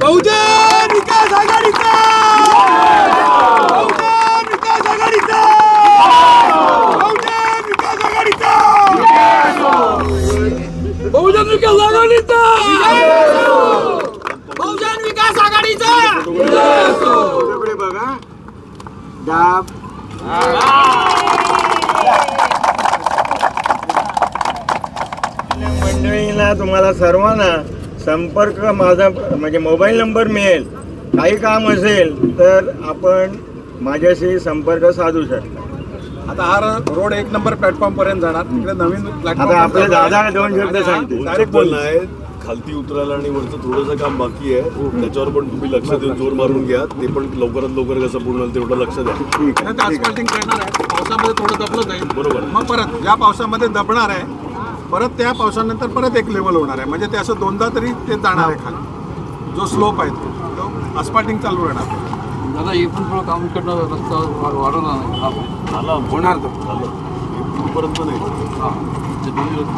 बहुजन विकास आघाडीचा! बहुजन विकास आघाडीचा! बहुजन विकास आघाडीचा! बहुजन विकास आघाडीचा! बहुजन विकास आघाडीचा! बघा. मंडळीला तुम्हाला सर्वांना संपर्क माझा म्हणजे मोबाईल नंबर मिळेल काही काम असेल तर आपण माझ्याशी संपर्क साधू शकता. आता हा रोड एक नंबर प्लॅटफॉर्म पर्यंत जाणार. तिकडे नवीन आता आपले दादा दोन शब्द सांगतील. डायरेक्ट बोल. आहे खालती उतरायला आणि वरचं थोडंसं काम बाकी आहे. त्याच्यावर पण तुम्ही लक्ष देऊन जोर मारून घ्या. ते पण लवकरात लवकर कसं पूर्ण होईल तेवढं लक्ष द्या. पावसामध्ये थोडं दबलं जाईल. बरोबर. मग परत या पावसामध्ये दबणार आहे परत त्या पावसानंतर परत एक लेवल होणार आहे. म्हणजे ते असं दोनदा तरी ते जाणार आहे खाली. जो स्लोप आहे तो. तो अस्पाल्टिंग चालू राहणार. दादा हे पण थोडं काम इकडनं रस्ता वा- वाढवला नाही. झाला. होणार तो झालं. इथपर्यंत नाही. हा.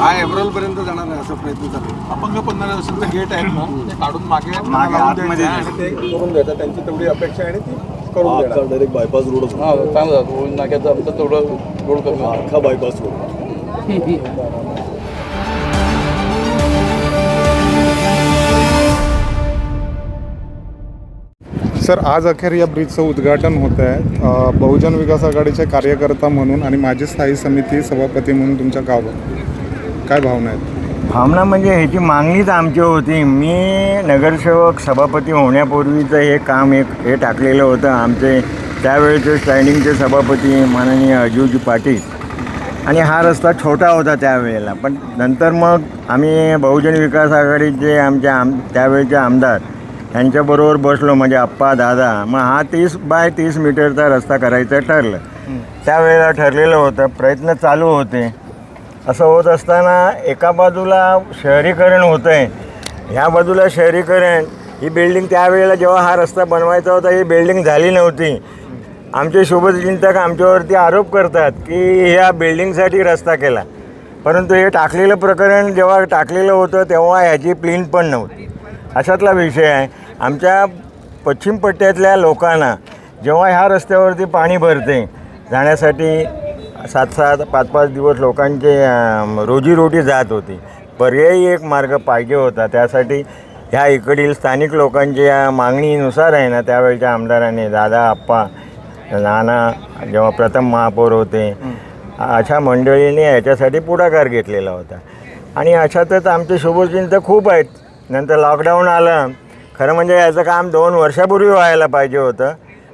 हा एप्रिल पर्यंत जाणार आहे असा प्रयत्न चालू आहे. अपंग पन्नास वर्षांचं गेट आहे ना ते काढून मागे मागे आणि ते करून द्यायचं. त्यांची तेवढी अपेक्षा आहे आणि ती करून देणार. अख्खा डायरेक्ट बायपास रोडच हा चांगलं. नाक्याचं आमचं तेवढं रोड कमी. अख्खा बायपास रोड सर आज अखेर या ब्रिजचं उद्घाटन होत आहे. बहुजन विकास आघाडीचे कार्यकर्ता म्हणून आणि माझी स्थायी समिती सभापती म्हणून तुमच्या गावात काय भावना आहेत? भावना म्हणजे ह्याची मागणीच आमची होती. मी नगरसेवक सभापती होण्यापूर्वीचं हे काम एक हे टाकलेलं होतं आमचे. त्यावेळेचे स्टँडिंगचे सभापती माननीय अजूजी पाटील. आणि हा रस्ता छोटा होता त्यावेळेला. पण नंतर मग आम्ही बहुजन विकास आघाडीचे आमचे आम त्यावेळेचे आमदार यांच्याबरोबर बसलो म्हणजे आप्पा दादा मग हा तीस बाय तीस मीटरचा रस्ता करायचं ठरलं. त्यावेळेला ठरलेलं होतं प्रयत्न चालू होते. असं होत असताना एका बाजूला शहरीकरण होतं आहे ह्या बाजूला शहरीकरण ही बिल्डिंग त्यावेळेला जेव्हा हा रस्ता बनवायचा होता ही बिल्डिंग झाली नव्हती. आमचे शुभचिंतक आमच्यावरती आरोप करतात की ह्या बिल्डिंगसाठी रस्ता केला. परंतु हे टाकलेलं प्रकरण जेव्हा टाकलेलं होतं तेव्हा ह्याची प्लीन पण नव्हती. अशातला विषय आहे. आमच्या पश्चिम पट्ट्यातल्या लोकांना जेव्हा ह्या रस्त्यावरती पाणी भरते जाण्यासाठी सात सात पाच पाच दिवस लोकांचे रोजीरोटी जात होती. पर्यायी एक मार्ग पाहिजे होता. त्यासाठी ह्या इकडील स्थानिक लोकांच्या मागणीनुसार आहे ना त्यावेळच्या आमदारांनी दादा आप्पा नाना जेव्हा प्रथम महापौर होते अशा मंडळीने याच्यासाठी पुढाकार घेतलेला होता. आणि अशातच आमचे शुभचिंतक खूप आहेत. नंतर लॉकडाऊन आलं. खरं म्हणजे याचं काम दोन वर्षापूर्वी व्हायला पाहिजे होतं.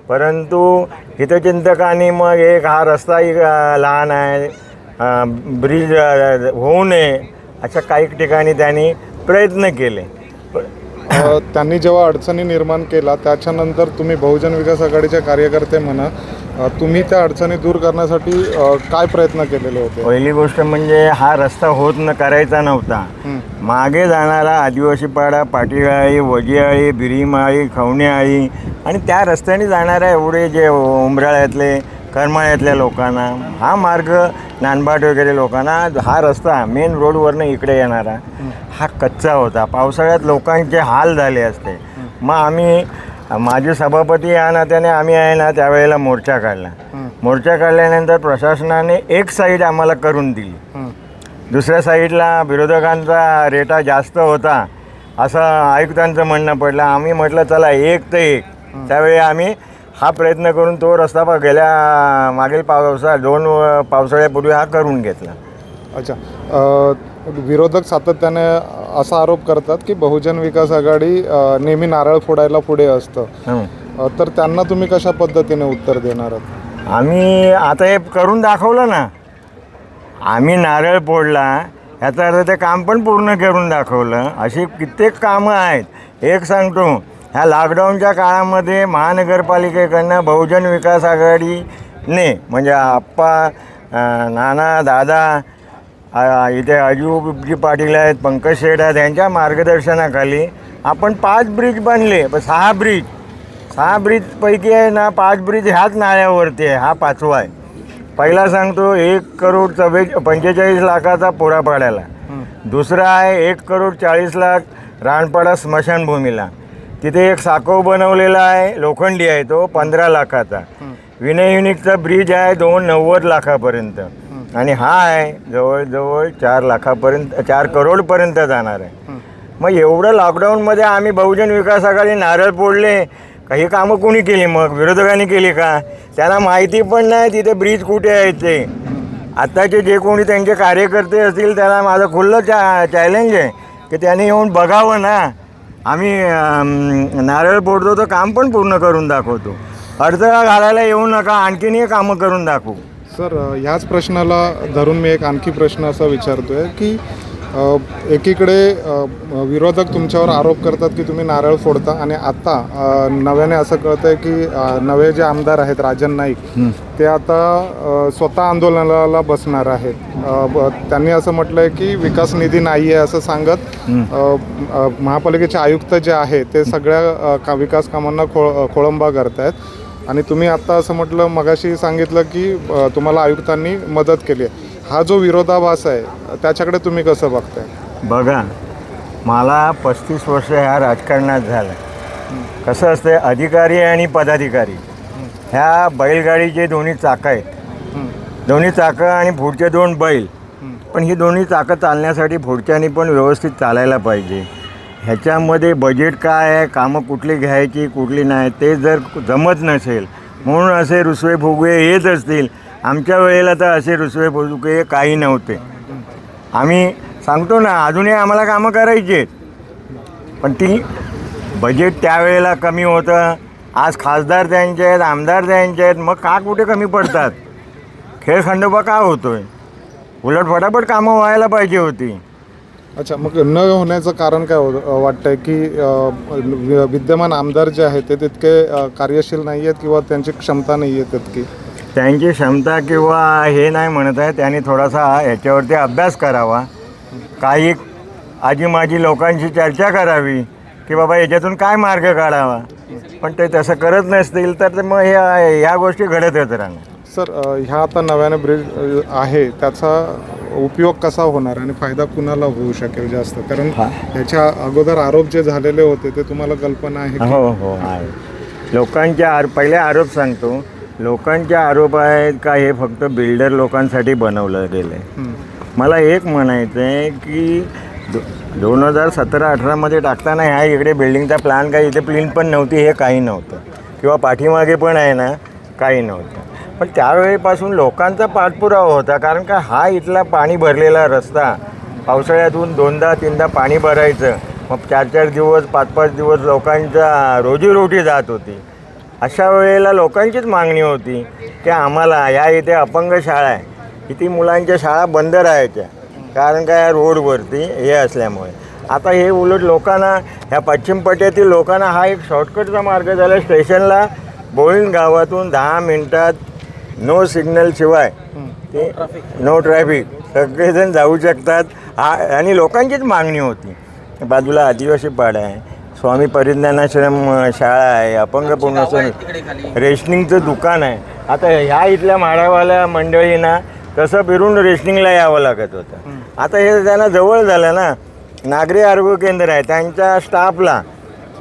परंतु हितचिंतकांनी मग एक हा रस्ताही लहान आहे. ब्रिज होऊ नये अशा काही ठिकाणी त्यांनी प्रयत्न केले. प- त्यांनी जेव्हा अडचणी निर्माण केला त्याच्यानंतर तुम्ही बहुजन विकास आघाडीचे कार्यकर्ते म्हणा तुम्ही त्या अडचणी दूर करण्यासाठी काय प्रयत्न केलेले होते? पहिली गोष्ट म्हणजे हा रस्ता होत न करायचा नव्हता. मागे जाणारा आदिवासी पाडा पाटीआळी वजिआळी बिरीमाळी खवणेआळी आणि त्या रस्त्याने जाणाऱ्या एवढे जे उंबराळ्यातले करमाळ्यातल्या लोकांना हा मार्ग नानबाट वगैरे लोकांना हा रस्ता मेन रोडवरनं इकडे येणारा हा कच्चा होता. पावसाळ्यात लोकांचे हाल झाले असते. मग आम्ही माझे सभापती या नात्याने आम्ही आहे ना त्यावेळेला मोर्चा काढला. मोर्चा काढल्यानंतर प्रशासनाने एक साईड आम्हाला करून दिली. दुसऱ्या साईडला विरोधकांचा रेटा जास्त होता असं आयुक्तांचं म्हणणं पडलं. आम्ही म्हटलं चला एक ते एक. त्यावेळी आम्ही हा प्रयत्न करून तो रस्ता प- गेल्या मागील पावसा दोन पावसाळ्यापूर्वी हा करून घेतला. अच्छा. विरोधक सातत्याने असा आरोप करतात की बहुजन विकास आघाडी नेहमी नारळ फोडायला पुढे असतं. तर त्यांना तुम्ही कशा पद्धतीने उत्तर देणार आहात? आम्ही आता हे करून दाखवलं ना. आम्ही नारळ फोडला ह्याचा अर्थ ते काम पण पूर्ण करून दाखवलं. अशी कित्येक कामं आहेत. एक सांगतो ह्या लॉकडाऊनच्या काळामध्ये महानगरपालिकेकडनं बहुजन विकास आघाडीने म्हणजे आप्पा नाना दादा इथे अजूबजी पाटील आहेत पंकज शेठ आहेत यांच्या मार्गदर्शनाखाली आपण पाच ब्रिज बांधले पण सहा ब्रिज. सहा ब्रिजपैकी आहे ना पाच ब्रिज ह्याच नाळ्यावरती आहे हा पाचवा आहे. पहिला सांगतो एक करोड चव्वे पंचेचाळीस लाखाचा पोरा पाड्याला. दुसरा आहे एक करोड चाळीस लाख रानपाडा स्मशानभूमीला. तिथे एक साकव बनवलेला आहे लोखंडी आहे तो पंधरा लाखाचा. विनय युनिकचा ब्रिज आहे दोन नव्वद लाखापर्यंत. आणि हा आहे जवळजवळ चार लाखापर्यंत चार करोडपर्यंत जाणार आहे. मग एवढं लॉकडाऊनमध्ये आम्ही बहुजन विकास आघाडी नारळ फोडले. काही कामं कोणी केली मग? विरोधकांनी केली का? त्यांना माहिती पण नाही तिथे ब्रिज कुठे आहे ते. आत्ताचे जे कोणी त्यांचे कार्यकर्ते असतील त्याला माझं खुल्लं चा चॅलेंज आहे की त्यांनी येऊन बघावं ना. आम्ही नारळ फोडतो तर काम पण पूर्ण करून दाखवतो. अडथळा घालायला येऊ नका आणखीनही कामं करून दाखवू. सर ह्याच प्रश्नाला धरून मी एक आणखी प्रश्न असा विचारतोय की अ, एकीकडे विरोधक तुमच्यावर आरोप करतात की तुम्ही नारळ फोडता आणि आता नव्याने असं कळतंय की अ, नवे जे आमदार आहेत राजन नाईक ते आता स्वतः आंदोलनाला बसणार आहेत. त्यांनी असं म्हटलंय की विकास निधी नाही आहे असं सांगत महापालिकेचे आयुक्त जे आहे ते सगळ्या का विकास कामांना खो खोळंबा करतायत. आणि तुम्ही आत्ता असं म्हटलं मगाशी सांगितलं की तुम्हाला आयुक्तांनी मदत केली आहे. हा जो विरोधाभास आहे त्याच्याकडे तुम्ही कसं बघताय? बघा मला पस्तीस वर्ष ह्या राजकारणात झालं. कसं असतं अधिकारी आणि पदाधिकारी. ह्या बैलगाडीचे दोन्ही चाकं आहेत दोन्ही चाकं आणि पुढचे दोन बैल पण ही दोन्ही चाकं चालण्यासाठी पुढच्यानी पण व्यवस्थित चालायला पाहिजे. ह्याच्यामध्ये बजेट काय आहे कामं कुठली घ्यायची कुठली नाही ते जर जमत नसेल म्हणून असे रुसवे फुगवे येत असतील. आमच्या वेळेला तर असे रुसवे फुगवे काही नव्हते. आम्ही सांगतो ना अजूनही आम्हाला कामं करायची आहेत. पण ती बजेट त्यावेळेला कमी होतं. आज खासदार त्यांचे आहेत आमदार त्यांचे आहेत मग का कुठे कमी पडतात? खेळ खंडोबा का होतोय? उलट फटाफट कामं व्हायला पाहिजे होती. अच्छा मग न होण्याचं कारण काय हो- वाटतंय की अ, विद्यमान आमदार जे आहेत ते तितके अ, कार्यशील नाही आहेत किंवा त्यांची क्षमता नाही आहे तितकी? त्यांची क्षमता किंवा हे नाही म्हणत आहे त्यांनी थोडासा याच्यावरती अभ्यास करावा. काही आजी माजी लोकांशी चर्चा करावी की बाबा याच्यातून काय मार्ग काढावा. पण ते तसं करत नसतील तर ते मग ह्या ह्या गोष्टी घडतच राहणार सर अ, ह्या आता नव्याने ब्रिज अ, आहे त्याचा उपयोग कसा होणार आणि फायदा कुणाला होऊ शकेल जास्त? कारण हा. ह्याच्या अगोदर आरोप जे झालेले होते ते तुम्हाला कल्पना आहे की- हो हो आहे. लोकांचे आर पहिले आरोप सांगतो. लोकांचे आरोप आहेत का हे फक्त बिल्डर लोकांसाठी बनवलं गेलं आहे. मला एक म्हणायचं आहे की दो दोन हजार सतरा अठरामध्ये टाकताना ह्या इकडे बिल्डिंगचा प्लॅन काही इथे प्लीन पण नव्हती हे काही नव्हतं. किंवा पाठीमागे पण आहे ना काही नव्हतं. पण त्यावेळेपासून लोकांचा पाठपुरावा होता कारण का हा इथला पाणी भरलेला रस्ता पावसाळ्यातून दोनदा तीनदा पाणी भरायचं मग चार चार दिवस पाच पाच दिवस लोकांचा रोजीरोटी जात होती. अशा वेळेला लोकांचीच मागणी होती की आम्हाला या इथे अपंग शाळा आहे. किती मुलांच्या शाळा बंद राहायच्या कारण का या रोडवरती हे असल्यामुळे. आता हे उलट लोकांना ह्या पश्चिम पट्ट्यातील लोकांना हा एक शॉर्टकटचा मार्ग झाला. स्टेशनला बोळीन गावातून दहा मिनटात नो सिग्नल शिवाय. ते नो ट्रॅफिक सगळेजण जाऊ शकतात. हा आणि लोकांचीच मागणी होती. बाजूला आदिवासी पाडा आहे. स्वामी परिज्ञानाश्रम शाळा आहे. अपंग पुनर्वसन रेशनिंगचं दुकान आहे. आता ह्या इथल्या माळावाल्या मंडळींना तसं फिरून रेशनिंगला यावं लागत होतं. आता हे त्यांना जवळ झालं ना नागरी आरोग्य केंद्र आहे. त्यांच्या स्टाफला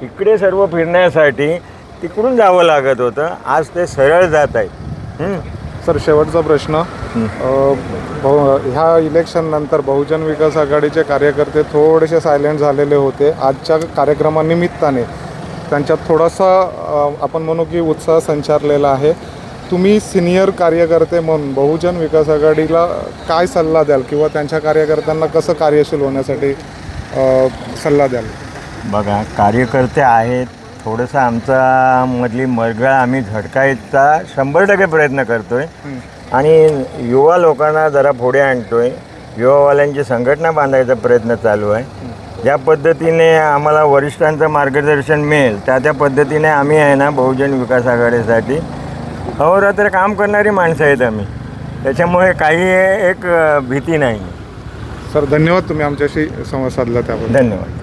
इकडे सर्व फिरण्यासाठी तिकडून जावं लागत होतं. आज ते सरळ जात आहेत. हं. सर शेवटचा प्रश्न. ह्या इलेक्शन नंतर बहुजन विकास आघाडीचे कार्यकर्ते थोडेसे सायलेंट झालेले होते. आजच्या कार्यक्रमानिमित्ताने त्यांच्यात थोडासा आपण म्हणू की उत्साह संचारलेला आहे. तुम्ही सिनियर कार्यकर्ते म्हणून बहुजन विकास आघाडीला काय सल्ला द्याल किंवा त्यांच्या कार्यकर्त्यांना कसं कार्यशील होण्यासाठी सल्ला द्याल? बघा कार्यकर्ते आहेत थोडंसं आमचा मधली मरगळ आम्ही झटकायचा शंभर टक्के प्रयत्न करतो आहे आणि युवा लोकांना जरा पुढे आणतो आहे युवावाल्यांची संघटना बांधायचा प्रयत्न चालू आहे. ज्या पद्धतीने आम्हाला वरिष्ठांचं मार्गदर्शन मिळेल त्या त्या पद्धतीने आम्ही आहे ना बहुजन विकास आघाडीसाठी अहोरात्र काम करणारी माणसं आहेत आम्ही. त्याच्यामुळे काही एक भीती नाही. सर धन्यवाद तुम्ही आमच्याशी संवाद साधला त्याबद्दल. धन्यवाद.